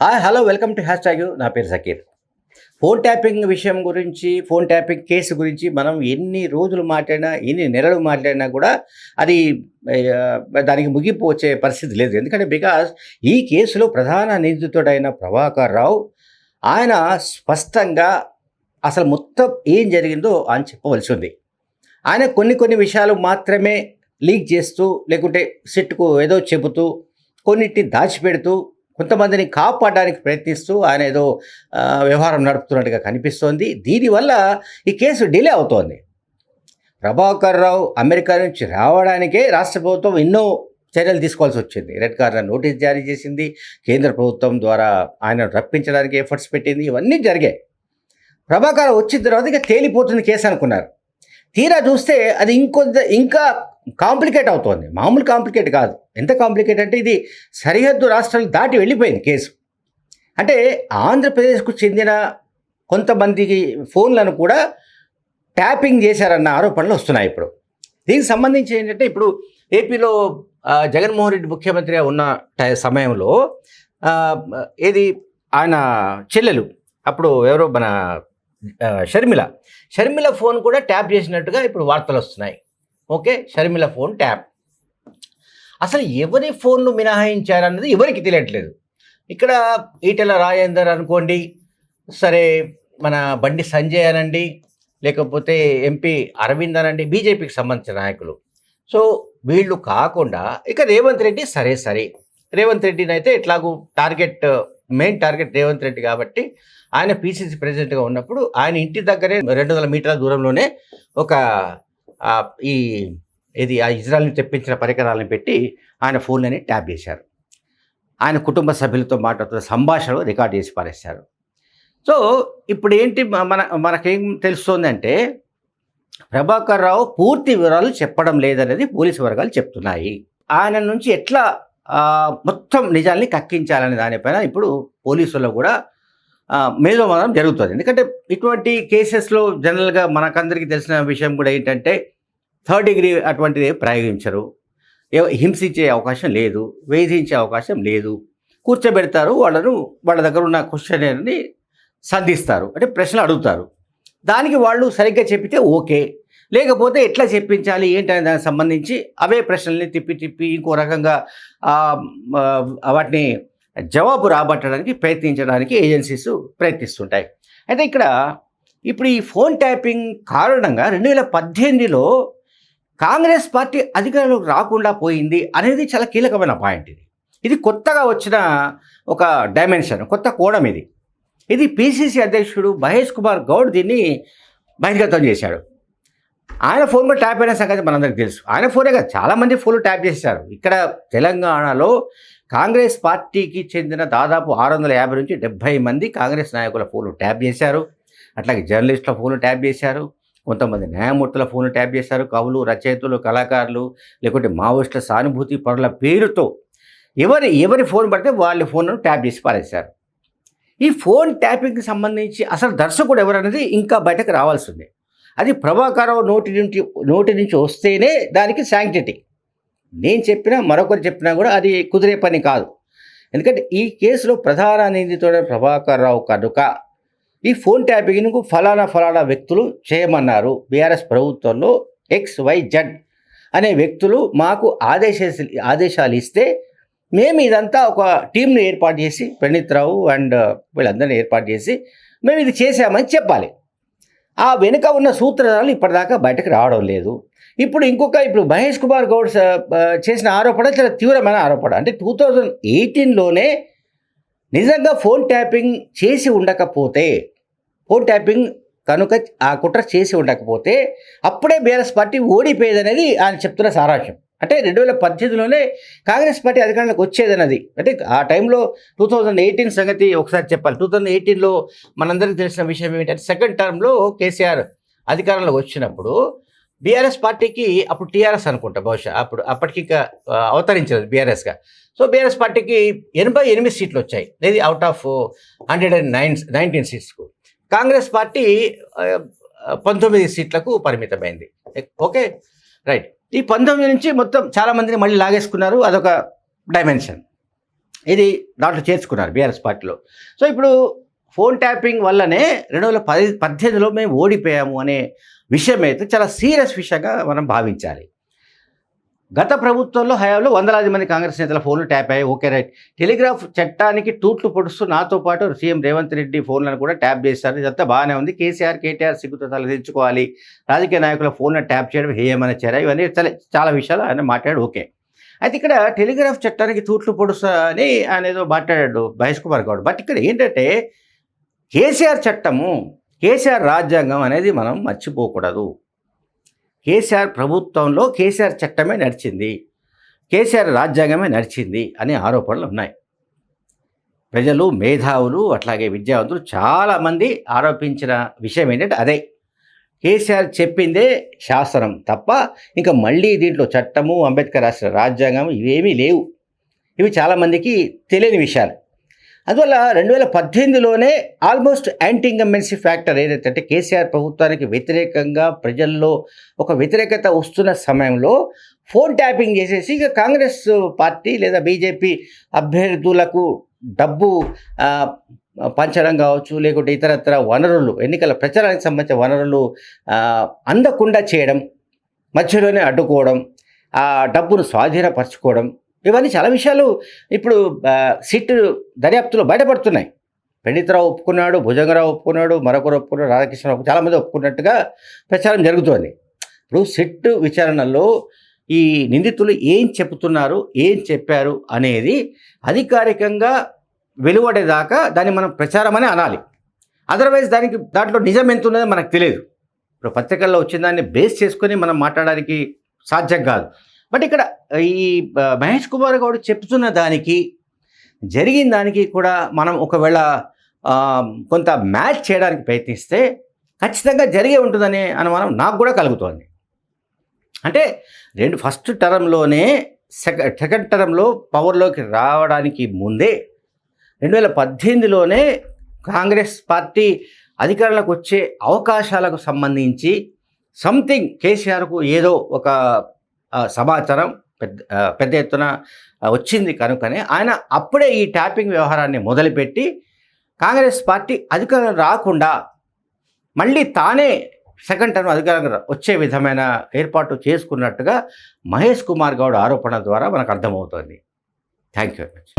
Hi hello welcome to hashtag నా పేరు Sakir phone tapping విషయం గురించి ఫోన్ ట్యాపింగ్ కేసు గురించి మనం ఎన్ని రోజులు మాట్లాడినా ఎన్ని నెలలు మాట్లాడినా కూడా అది దానికి ముగింపు వచ్చే పరిస్థితి లేదు. ఎందుకంటే బికాస్ ఈ కేసులో ప్రధాన నిందితుడైన ప్రభాకర్ రావు ఆయన స్పష్టంగా అసలు మొత్తం ఏం జరిగిందో అని చెప్పవలసి ఉంది. ఆయన కొన్ని కొన్ని విషయాలు మాత్రమే లీక్ చేస్తూ లేకుంటే సిట్కు ఏదో చెబుతూ కొన్నిటిని దాచిపెడుతూ కొంతమందిని కాపాడడానికి ప్రయత్నిస్తూ ఆయన ఏదో వ్యవహారం నడుపుతున్నట్టుగా కనిపిస్తోంది. దీనివల్ల ఈ కేసు డిలే అవుతోంది. ప్రభాకర్ రావు అమెరికా నుంచి రావడానికే రాష్ట్ర ప్రభుత్వం ఎన్నో చర్యలు తీసుకోవాల్సి వచ్చింది. రెడ్ కార్నర్ నోటీస్ జారీ చేసింది. కేంద్ర ప్రభుత్వం ద్వారా ఆయన రప్పించడానికి ఎఫర్ట్స్ పెట్టింది. ఇవన్నీ జరిగాయి. ప్రభాకర్ వచ్చిన తర్వాత ఇక తేలిపోతుంది కేసు అనుకున్నారు. తీరా చూస్తే అది ఇంకొంత ఇంకా కాంప్లికేట్ అవుతోంది. మామూలు కాంప్లికేట్ కాదు. ఎంత కాంప్లికేట్ అంటే ఇది సరిహద్దు రాష్ట్రాలు దాటి వెళ్ళిపోయింది కేసు. అంటే ఆంధ్రప్రదేశ్కు చెందిన కొంతమందికి ఫోన్లను కూడా ట్యాపింగ్ చేశారన్న ఆరోపణలు వస్తున్నాయి ఇప్పుడు. దీనికి సంబంధించి ఏంటంటే ఇప్పుడు ఏపీలో జగన్మోహన్ రెడ్డి ముఖ్యమంత్రిగా ఉన్న టై- సమయంలో ఏది ఆయన చెల్లెలు అప్పుడు ఎవరో మన షర్మిల. షర్మిల ఫోన్ కూడా ట్యాప్ చేసినట్టుగా ఇప్పుడు వార్తలు వస్తున్నాయి. ఓకే? Sharmila phone tap. అసలు ఎవరి ఫోన్లు మినహాయించారన్నది ఎవరికి తెలియట్లేదు. ఇక్కడ ఈటెల రాజేందర్ అనుకోండి సరే మన బండి సంజయ్ అనండి లేకపోతే ఎంపీ అరవింద్ అనండి బీజేపీకి సంబంధించిన నాయకులు. సో వీళ్ళు కాకుండా ఇక రేవంత్ రెడ్డి సరే సరే. రేవంత్ రెడ్డిని అయితే ఎట్లాగూ target main target Revanth Reddy కాబట్టి ఆయన పీసీసీ ప్రెసిడెంట్గా ఉన్నప్పుడు ఆయన ఇంటి దగ్గరే రెండు వందల మీటర్ల దూరంలోనే ఒక ఈ ఇది ఆ ఇజ్రాయల్ని తెప్పించిన పరికరాలను పెట్టి ఆయన ఫోన్లని ట్యాప్ చేశారు. ఆయన కుటుంబ సభ్యులతో మాట్లాడుతున్న సంభాషణలు రికార్డ్ చేసి పారేశారు. సో ఇప్పుడు ఏంటి మన మనకేం తెలుస్తోందంటే ప్రభాకర్ రావు పూర్తి వివరాలు చెప్పడం లేదనేది పోలీసు వర్గాలు చెప్తున్నాయి. ఆయన నుంచి ఎట్లా మొత్తం నిజాల్ని కక్కించాలనే దానిపైన ఇప్పుడు పోలీసుల్లో కూడా ఆ, మేధోమదనం జరుగుతుంది. ఎందుకంటే ఇటువంటి కేసెస్లో జనరల్గా మనకందరికీ తెలిసిన విషయం కూడా ఏంటంటే థర్డ్ డిగ్రీ అటువంటిది ప్రయోగించరు. హింసించే అవకాశం లేదు వేధించే అవకాశం లేదు. కూర్చోబెడతారు వాళ్ళను వాళ్ళ దగ్గర ఉన్న క్వశ్చన్ని సంధిస్తారు. అంటే ప్రశ్నలు అడుగుతారు. దానికి వాళ్ళు సరిగ్గా చెప్పితే ఓకే. లేకపోతే ఎట్లా చెప్పించాలి? ఏంటనే దానికి సంబంధించి అవే ప్రశ్నల్ని తిప్పి తిప్పి ఇంకో రకంగా వాటిని జవాబు రాబట్టడానికి ప్రయత్నించడానికి ఏజెన్సీస్ ప్రయత్నిస్తుంటాయి. అయితే ఇక్కడ ఇప్పుడు ఈ ఫోన్ ట్యాపింగ్ కారణంగా రెండు వేల పద్దెనిమిదిలో కాంగ్రెస్ పార్టీ అధికారంలోకి రాకుండా పోయింది అనేది చాలా కీలకమైన పాయింట్ ఇది. ఇది కొత్తగా వచ్చిన ఒక డైమెన్షన్ కొత్త కోణం ఇది. ఇది పిసిసి అధ్యక్షుడు మహేష్ కుమార్ గౌడ్ దీన్ని బహిర్గతం చేశాడు. ఆయన ఫోన్ కూడా ట్యాప్ అయిన సంగతి మనందరికీ తెలుసు. ఆయన ఫోనే కదా చాలామంది ఫోన్లు ట్యాప్ చేశారు ఇక్కడ తెలంగాణలో కాంగ్రెస్ పార్టీకి చెందిన దాదాపు ఆరు వందల యాభై నుంచి డెబ్భై మంది కాంగ్రెస్ నాయకుల ఫోన్లు ట్యాప్ చేశారు. అట్లాగే జర్నలిస్టుల ఫోన్లు ట్యాప్ చేశారు. కొంతమంది న్యాయమూర్తుల ఫోన్లు ట్యాప్ చేశారు. కవులు రచయితలు కళాకారులు లేకుంటే మావోయిస్టుల సానుభూతి పరుల పేరుతో ఎవరి ఎవరి ఫోన్ పడితే వాళ్ళ ఫోన్ను ట్యాప్ చేసి పారేశారు. ఈ ఫోన్ ట్యాపింగ్కి సంబంధించి అసలు దర్శకుడు ఎవరనేది ఇంకా బయటకు రావాల్సిందే అది ప్రభాకరరావు నోటి నుంచి నోటి నుంచి వస్తేనే దానికి శాంక్టిటీ నేను చెప్పినా మరొకరు చెప్పినా కూడా అది కుదిరే పని కాదు. ఎందుకంటే ఈ కేసులో ప్రధాన నిందితుడైన ప్రభాకర్ రావు కనుక ఈ ఫోన్ ట్యాపింగ్ను ఫలానా ఫలానా వ్యక్తులు చేయమన్నారు. బీఆర్ఎస్ ప్రభుత్వంలో ఎక్స్ వై జెడ్ అనే వ్యక్తులు మాకు ఆదేశ ఆదేశాలు ఇస్తే మేము ఇదంతా ఒక టీంని ఏర్పాటు చేసి ప్రణీత్ రావు అండ్ వీళ్ళందరినీ ఏర్పాటు చేసి మేము ఇది చేశామని చెప్పాలి. ఆ వెనుక ఉన్న సూత్రాలు ఇప్పటిదాకా బయటకు రావడం లేదు. ఇప్పుడు ఇంకొక ఇప్పుడు మహేష్ కుమార్ గౌడ్ చేసిన ఆరోపణ చాలా తీవ్రమైన ఆరోపణ. అంటే టూ థౌజండ్ ఎయిటీన్లోనే నిజంగా ఫోన్ ట్యాపింగ్ చేసి ఉండకపోతే ఫోన్ ట్యాపింగ్ కనుక ఆ కుట్ర చేసి ఉండకపోతే అప్పుడే బీఆర్ఎస్ పార్టీ ఓడిపోయేదనేది ఆయన చెప్తున్న సారాంశం. అంటే రెండు వేల పద్దెనిమిదిలోనే కాంగ్రెస్ పార్టీ అధికారంలోకి వచ్చేదన్నది. అంటే ఆ టైంలో టూ థౌజండ్ ఎయిటీన్ సంగతి ఒకసారి చెప్పాలి. టూ థౌజండ్ ఎయిటీన్లో మనందరికీ తెలిసిన విషయం ఏంటంటే సెకండ్ టర్మ్లో కేసీఆర్ అధికారంలోకి వచ్చినప్పుడు బీఆర్ఎస్ పార్టీకి అప్పుడు టీఆర్ఎస్ అనుకుంటా బహుశా. అప్పుడు అప్పటికి అవతరించలేదు బీఆర్ఎస్గా. సో బీఆర్ఎస్ పార్టీకి ఎనభై ఎనిమిది సీట్లు వచ్చాయి. ఇది out of hundred and nine nineteen సీట్స్కు. Congress party పంతొమ్మిది సీట్లకు పరిమితమైంది. ఓకే? రైట్. ఈ పంతొమ్మిది నుంచి మొత్తం చాలా మందిని మళ్ళీ లాగేసుకున్నారు. అదొక డైమెన్షన్ ఇది దాంట్లో చేర్చుకున్నారు బీఆర్ఎస్ పార్టీలో. సో ఇప్పుడు ఫోన్ ట్యాపింగ్ వల్లనే రెండు వేల పది పద్దెనిమిదిలో మేము ఓడిపోయాము అనే విషయం అయితే చాలా సీరియస్ విషయంగా మనం భావించాలి. గత ప్రభుత్వంలో హయాంలో వందలాది మంది కాంగ్రెస్ నేతల ఫోన్లు ట్యాప్ అయ్యాయి. Okay right. టెలిగ్రాఫ్ చట్టానికి తూట్లు పొడుస్తూ నాతో పాటు సీఎం రేవంత్ రెడ్డి ఫోన్లను కూడా ట్యాప్ చేశారు. ఇదంతా బాగానే ఉంది. కేసీఆర్ కేటీఆర్ సిగ్గుతో తలదించుకోవాలి రాజకీయ నాయకుల ఫోన్లను ట్యాప్ చేయడం హేయమైన చర్య ఇవన్నీ చాలా విషయాలు ఆయన మాట్లాడు ఓకే. అయితే ఇక్కడ టెలిగ్రాఫ్ చట్టానికి తూట్లు పొడుస్తా అని ఆయన ఏదో మాట్లాడాడు మహేష్ కుమార్ గౌడ్. బట్ ఇక్కడ ఏంటంటే కేసీఆర్ చట్టము కేసీఆర్ రాజ్యాంగం అనేది మనం మర్చిపోకూడదు. కేసీఆర్ ప్రభుత్వంలో కేసీఆర్ చట్టమే నడిచింది కేసీఆర్ రాజ్యాంగమే నడిచింది అనే ఆరోపణలు ఉన్నాయి. ప్రజలు మేధావులు అట్లాగే విద్యావంతులు చాలామంది ఆరోపించిన విషయం ఏంటంటే అదే. కేసీఆర్ చెప్పిందే శాసనం తప్ప ఇంకా మళ్ళీ దీంట్లో చట్టము అంబేద్కర్ రాసిన రాజ్యాంగం ఇవేమీ లేవు. ఇవి చాలామందికి తెలియని విషయాలు. అందువల్ల రెండు వేల పద్దెనిమిదిలోనే ఆల్మోస్ట్ యాంటీ ఇంకంబెన్సీ ఫ్యాక్టర్ ఏదైతే అంటే కేసీఆర్ ప్రభుత్వానికి వ్యతిరేకంగా ప్రజల్లో ఒక వ్యతిరేకత వస్తున్న సమయంలో ఫోన్ ట్యాపింగ్ చేసేసి ఇక కాంగ్రెస్ పార్టీ లేదా బీజేపీ అభ్యర్థులకు డబ్బు పంచడం కావచ్చు లేకుంటే ఇతరత్ర వనరులు ఎన్నికల ప్రచారానికి సంబంధించిన వనరులు అందకుండా చేయడం మధ్యలోనే అడ్డుకోవడం ఆ డబ్బును స్వాధీనపరచుకోవడం ఇవన్నీ చాలా విషయాలు ఇప్పుడు ఆ, సిట్ దర్యాప్తులో బయటపడుతున్నాయి. పండితరావు ఒప్పుకున్నాడు భుజంగరావు ఒప్పుకున్నాడు మరొకరు ఒప్పుకున్నాడు రాధాకృష్ణరావు చాలామంది ఒప్పుకున్నట్టుగా ప్రచారం జరుగుతోంది. ఇప్పుడు సిట్ విచారణలో ఈ నిందితులు ఏం చెబుతున్నారు ఏం చెప్పారు అనేది అధికారికంగా వెలువడేదాకా దాన్ని మనం ప్రచారం అని అనాలి. అదర్వైజ్ దానికి దాంట్లో నిజం ఎంత ఉన్నదో మనకు తెలియదు. ఇప్పుడు పత్రికల్లో వచ్చిన దాన్ని బేస్ చేసుకొని మనం మాట్లాడడానికి సాధ్యం కాదు. బట్ ఇక్కడ ఈ మహేష్ కుమార్ గౌడ్ చెప్తున్న దానికి జరిగిన దానికి కూడా మనం ఒకవేళ కొంత మ్యాచ్ చేయడానికి ప్రయత్నిస్తే ఖచ్చితంగా జరిగే ఉంటుందనే అనుమానం నాకు కూడా కలుగుతోంది. అంటే రెండు ఫస్ట్ టర్మ్లోనే సెక సెకండ్ టర్మ్లో పవర్లోకి రావడానికి ముందే రెండు వేల పద్దెనిమిదిలోనే కాంగ్రెస్ పార్టీ అధికారంలోకి వచ్చే అవకాశాలకు సంబంధించి సంథింగ్ కేసీఆర్కు ఏదో ఒక సమాచారం పెద్ద పెద్ద ఎత్తున వచ్చింది కనుకనే ఆయన అప్పుడే ఈ ట్యాపింగ్ వ్యవహారాన్ని మొదలుపెట్టి కాంగ్రెస్ పార్టీ అధికారం రాకుండా మళ్ళీ తానే సెకండ్ టర్మ్ అధికారం వచ్చే విధమైన ఏర్పాటు చేసుకున్నట్టుగా మహేష్ కుమార్ గౌడ్ ఆరోపణ ద్వారా మనకు అర్థమవుతుంది. Thank you very much.